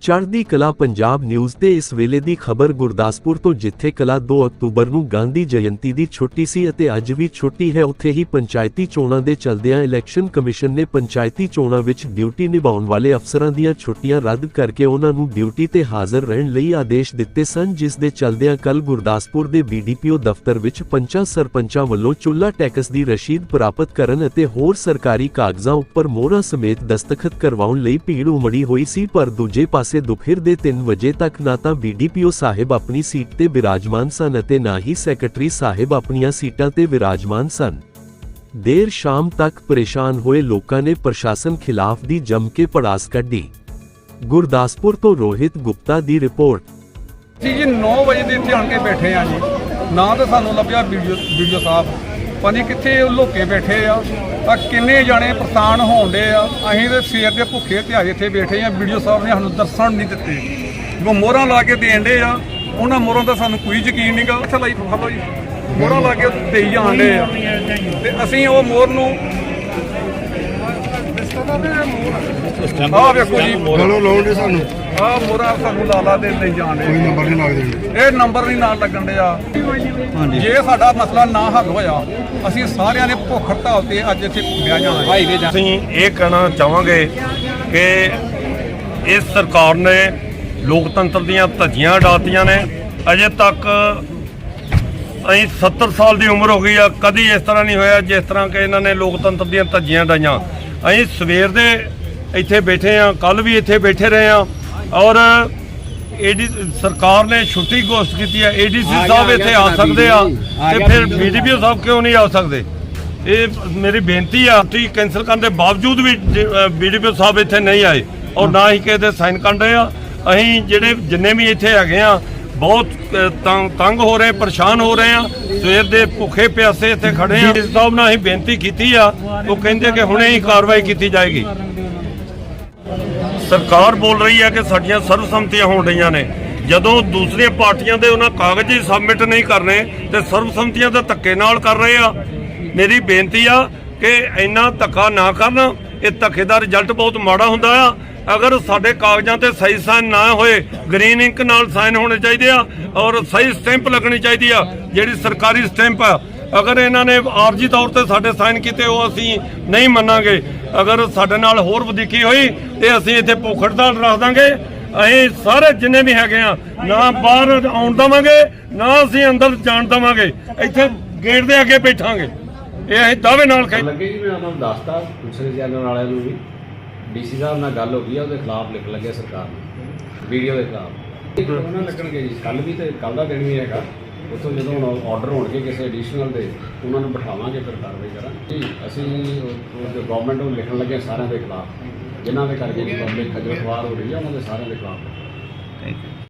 ਚੜ੍ਹਦੀ ਕਲਾ ਪੰਜਾਬ ਨਿਊਜ਼ ਤੇ ਇਸ ਵੇਲੇ ਦੀ ਖਬਰ ਗੁਰਦਾਸਪੁਰ ਤੋਂ ਜਿੱਥੇ ਕਲਾ 2 ਅਕਤੂਬਰ ਨੂੰ ਗਾਂਧੀ ਜਯੰਤੀ ਦੀ ਛੁੱਟੀ ਸੀ ਅਤੇ ਅੱਜ ਵੀ ਛੁੱਟੀ ਹੈ, ਉੱਥੇ ਹੀ ਪੰਚਾਇਤੀ ਚੋਣਾਂ ਦੇ ਚਲਦਿਆਂ ਇਲੈਕਸ਼ਨ ਕਮਿਸ਼ਨ ਨੇ ਪੰਚਾਇਤੀ ਚੋਣਾਂ ਵਿੱਚ ਡਿਊਟੀ ਨਿਭਾਉਣ ਵਾਲੇ ਅਫਸਰਾਂ ਦੀਆਂ ਛੁੱਟੀਆਂ ਰੱਦ ਕਰਕੇ ਉਹਨਾਂ ਨੂੰ ਡਿਊਟੀ ਤੇ ਹਾਜ਼ਰ ਰਹਿਣ ਲਈ ਆਦੇਸ਼ ਦਿੱਤੇ ਸਨ, ਜਿਸ ਦੇ ਚਲਦਿਆਂ ਕੱਲ ਗੁਰਦਾਸਪੁਰ ਦੇ ਬੀਡੀਪੀਓ ਦਫ਼ਤਰ ਵਿੱਚ ਪੰਚਾਂ ਸਰਪੰਚਾਂ ਵੱਲੋਂ ਚੁੱਲਾ ਟੈਕਸ ਦੀ ਰਸੀਦ ਪ੍ਰਾਪਤ ਕਰਨ ਅਤੇ ਹੋਰ ਸਰਕਾਰੀ ਕਾਗਜ਼ਾਂ ਉੱਪਰ ਮੋਹਰਾਂ ਸਮੇਤ ਦਸਤਖਤ ਕਰਵਾਉਣ ਲਈ ਭੀੜ ਉਮੜੀ ਹੋਈ ਸੀ, ਪਰ ਦੂਜੇ ਪਾਸੇ ਦੁਪਹਿਰ ਦੇ 3 ਵਜੇ ਤੱਕ ਨਾ ਤਾਂ ਬੀਡੀਪੀਓ ਸਾਹਿਬ ਆਪਣੀ ਸੀਟ ਤੇ ਵਿਰਾਜਮਾਨ ਸਨ ਅਤੇ ਨਾ ਹੀ ਸੈਕਟਰੀ ਸਾਹਿਬ ਆਪਣੀਆਂ ਸੀਟਾਂ ਤੇ ਵਿਰਾਜਮਾਨ ਸਨ ਦੇਰ ਸ਼ਾਮ ਤੱਕ ਪਰੇਸ਼ਾਨ ਹੋਏ ਲੋਕਾਂ ਨੇ ਪ੍ਰਸ਼ਾਸਨ ਖਿਲਾਫ ਦੀ ਜੰਮ ਕੇ ਪੜਾਸ ਕੱਢੀ ਗੁਰਦਾਸਪੁਰ ਤੋਂ ਰੋਹਿਤ ਗੁਪਤਾ ਦੀ ਰਿਪੋਰਟ ਅਸੀਂ ਜੀ 9 ਵਜੇ ਦੇ ਇੱਥੇ ਆਣ ਕੇ ਬੈਠੇ ਆ ਜੀ ਨਾ ਤਾਂ ਸਾਨੂੰ ਲੱਭਿਆ ਵੀਡੀਓ ਵੀਡੀਓ ਸਾਹਿਬ ਪਤਾ ਨਹੀਂ ਕਿੱਥੇ ਉਹ ਲੁਕੇ ਬੈਠੇ ਆ। ਆ ਕਿੰਨੇ ਜਾਣੇ ਪ੍ਰਸਥਾਨ ਹੋਣ ਡੇ ਆ। ਅਸੀਂ ਤੇ ਸਵੇਰ ਦੇ ਭੁੱਖੇ ਤੇ ਆਏ ਇੱਥੇ ਬੈਠੇ ਆ। ਵੀਡੀਓ ਸਾਹਿਬ ਨੇ ਸਾਨੂੰ ਦਰਸ਼ਨ ਨਹੀਂ ਦਿੱਤੇ। ਜੋ ਮੋਹਰਾਂ ਲਾ ਕੇ ਦੇਣ ਡੇ ਆ, ਉਹਨਾਂ ਮੋਹਰਾਂ ਦਾ ਸਾਨੂੰ ਕੋਈ ਯਕੀਨ ਨਹੀਂਗਾ ਉੱਥੇ ਲਾਈ ਫਲੋ ਜੀ ਮੋਹਰਾਂ ਲਾ ਕੇ ਦੇਈ ਜਾਣ ਡੇ ਆ। ਤੇ ਅਸੀਂ ਉਹ ਮੋਹਰ ਨੂੰ ਆਹ ਵੇਖੋ ਜੀ। ਚਲੋ ਲਾਉਣ ਦੇ ਸਾਨੂੰ। ਆਹ ਮੋਹਰਾਂ ਸਾਨੂੰ ਲਾਲਾ ਦੇ ਲਈ ਜਾਣ ਕੋਈ ਨੰਬਰ ਨਹੀਂ ਲੱਗ ਦੇਣਗੇ ਇਹ ਨੰਬਰ ਨਹੀਂ ਨਾਲ ਲੱਗਣ ਡਿਆ ਜੇ ਸਾਡਾ ਮਸਲਾ ਨਾ ਹੱਲ ਹੋਇਆ ਅਸੀਂ ਸਾਰਿਆਂ ਨੇ ਭੁੱਖ ਹੜਤਾਲ ਤੇ ਅੱਜ ਇੱਥੇ ਬਿਆ ਜਾਣਾ ਹੈ। ਅਸੀਂ ਇਹ ਕਹਿਣਾ ਚਾਹਾਂਗੇ ਕਿ ਇਸ ਸਰਕਾਰ ਨੇ ਲੋਕਤੰਤਰ ਦੀਆਂ ਧੱਜੀਆਂ ਉਡਾਤੀਆਂ ਨੇ। ਅਜੇ ਤੱਕ ਅਸੀਂ 70 ਸਾਲ ਦੀ ਉਮਰ ਹੋ ਗਈ ਆ ਕਦੀ ਇਸ ਤਰ੍ਹਾਂ ਨਹੀਂ ਹੋਇਆ ਜਿਸ ਤਰ੍ਹਾਂ ਕਿ ਇਹਨਾਂ ਨੇ ਲੋਕਤੰਤਰ ਦੀਆਂ ਧੱਜੀਆਂ ਡਾਈਆਂ ਅਸੀਂ ਸਵੇਰ ਦੇ ਇੱਥੇ ਬੈਠੇ ਆ ਕੱਲ ਵੀ ਇੱਥੇ ਬੈਠੇ ਰਹੇ ਆ ਔਰ ਏਡੀ ਸਰਕਾਰ ਨੇ ਛੁੱਟੀ ਘੋਸ਼ਿਤ ਕੀਤੀ ਹੈ ਏਡੀਸੀ ਸਾਹਿਬ ਇੱਥੇ ਆ ਸਕਦੇ ਆ ਤੇ ਫਿਰ ਬੀਡੀਪੀਓ ਸਾਹਿਬ ਕਿਉਂ ਨਹੀਂ ਆ ਸਕਦੇ? ਇਹ ਮੇਰੀ ਬੇਨਤੀ ਆ ਤੁਸੀਂ ਕੈਂਸਲ ਕਰਨ ਦੇ ਬਾਵਜੂਦ ਵੀ ਬੀਡੀਪੀ ਸਾਹਿਬ ਇੱਥੇ ਨਹੀਂ ਆਏ ਔਰ ਨਾ ਹੀ ਦੇ ਸਾਈਨ ਕਰਨ ਰਹੇ ਆ। ਅਸੀਂ ਜਿਹੜੇ ਜਿੰਨੇ ਵੀ ਇੱਥੇ ਹੈਗੇ ਆ ਬਹੁਤ ਤੰਗ ਹੋ ਰਹੇ, ਪਰੇਸ਼ਾਨ ਹੋ ਰਹੇ ਆ। ਸਵੇਰ ਦੇ ਭੁੱਖੇ ਪਿਆਸੇ ਇੱਥੇ ਖੜੇ ਆ। ਇਸ ਸਾਹਿਬ ਨਾਲ ਅਸੀਂ ਬੇਨਤੀ ਕੀਤੀ ਆ। ਉਹ ਕਹਿੰਦੇ ਕਿ ਹੁਣੇ ਹੀ ਕਾਰਵਾਈ ਕੀਤੀ ਜਾਏਗੀ। ਸਰਕਾਰ ਬੋਲ ਰਹੀ ਹੈ ਕਿ ਸਾਡੀਆਂ ਸਰਬਸੰਮਤੀਆਂ ਹੋਣ ਰਹੀਆਂ ਨੇ। ਜਦੋਂ ਦੂਸਰੀਆਂ ਪਾਰਟੀਆਂ ਦੇ ਉਹਨਾਂ ਕਾਗਜ਼ ਹੀ ਸਬਮਿਟ ਨਹੀਂ ਕਰਨੇ, ਤੇ ਸਰਬਸੰਮਤੀਆਂ ਦਾ ਧੱਕੇ ਨਾਲ ਕਰ ਰਹੇ ਆ। ਮੇਰੀ ਬੇਨਤੀ ਆ ਕਿ ਇੰਨਾ ਧੱਕਾ ਨਾ ਕਰਨ। ਇਹ ਧੱਕੇ ਦਾ ਰਿਜ਼ਲਟ ਬਹੁਤ ਮਾੜਾ ਹੁੰਦਾ ਆ। ਅਗਰ ਸਾਡੇ ਕਾਗਜ਼ਾਂ ਤੇ ਸਹੀ ਸਾਈਨ ਨਾ ਹੋਏ, ਗ੍ਰੀਨ ਇੰਕ ਨਾਲ ਸਾਈਨ ਹੋਣੇ ਚਾਹੀਦੇ ਆ ਔਰ ਸਹੀ ਸਟੈਂਪ ਲੱਗਣੀ ਚਾਹੀਦੀ ਆ, ਜਿਹੜੀ ਸਰਕਾਰੀ ਸਟੈਂਪ ਆ। ਅਗਰ ਇਹਨਾਂ ਨੇ ਆਰਜੀ ਤੌਰ ਤੇ ਸਾਡੇ ਸਾਈਨ ਕੀਤੇ, ਉਹ ਅਸੀਂ ਨਹੀਂ ਮੰਨਾਂਗੇ। ਅਗਰ ਸਾਡੇ ਨਾਲ ਹੋਰ ਵਧੀਕੀ ਹੋਈ, ਤੇ ਅਸੀਂ ਇੱਥੇ ਭੁੱਖੜਦਾਰ ਰੱਖ ਦਾਂਗੇ। ਅਸੀਂ ਸਾਰੇ ਜਿੰਨੇ ਵੀ ਹੈਗੇ ਆ, ਨਾ ਬਾਹਰ ਆਉਣ ਦਵਾਂਗੇ, ਨਾ ਅਸੀਂ ਅੰਦਰ ਜਾਣ ਦਵਾਂਗੇ। ਇੱਥੇ ਗੇਟ ਦੇ ਅੱਗੇ ਬੈਠਾਂਗੇ। ਇਹ ਅਸੀਂ ਦਾਅਵੇ ਨਾਲ ਕਹਿ ਲੱਗੇ ਜੀ, ਮੈਂ ਉਹਨਾਂ ਨੂੰ ਦੱਸਤਾ ਦੂਸਰੇ ਚੈਨਲ ਵਾਲਿਆਂ ਨੂੰ ਵੀ। ਡੀਸੀ ਸਾਹਿਬ ਨਾਲ ਗੱਲ ਹੋ ਗਈ ਆ, ਉਹਦੇ ਖਿਲਾਫ ਲਿਖ ਲੱਗੇ ਸਰਕਾਰ ਨੂੰ, ਵੀਡੀਓ ਦੇ ਖਿਲਾਫ। ਇੱਕ ਉਹਨਾਂ ਲੱਗਣਗੇ ਜੀ ਕੱਲ ਵੀ ਤੇ ਕੱਲ ਦਾ ਦਿਨ ਵੀ ਹੈਗਾ, ਉੱਥੋਂ ਜਦੋਂ ਹੁਣ ਆਰਡਰ ਹੋਣਗੇ ਕਿਸੇ ਐਡੀਸ਼ਨਲ ਦੇ, ਉਹਨਾਂ ਨੂੰ ਬਿਠਾਵਾਂਗੇ ਫਿਰ ਕਾਰਵਾਈ ਕਰਾਂਗੇ। ਜੀ, ਅਸੀਂ ਗਵਰਨਮੈਂਟ ਨੂੰ ਲਿਖਣ ਲੱਗੇ ਸਾਰਿਆਂ ਦੇ ਖਿਲਾਫ, ਜਿਨ੍ਹਾਂ ਦੇ ਕਰਕੇ ਪਬਲਿਕ ਖਜਲ ਖਵਾਰ ਹੋ ਰਹੀ ਹੈ ਉਹਨਾਂ ਦੇ ਸਾਰਿਆਂ ਦੇ ਖਿਲਾਫ।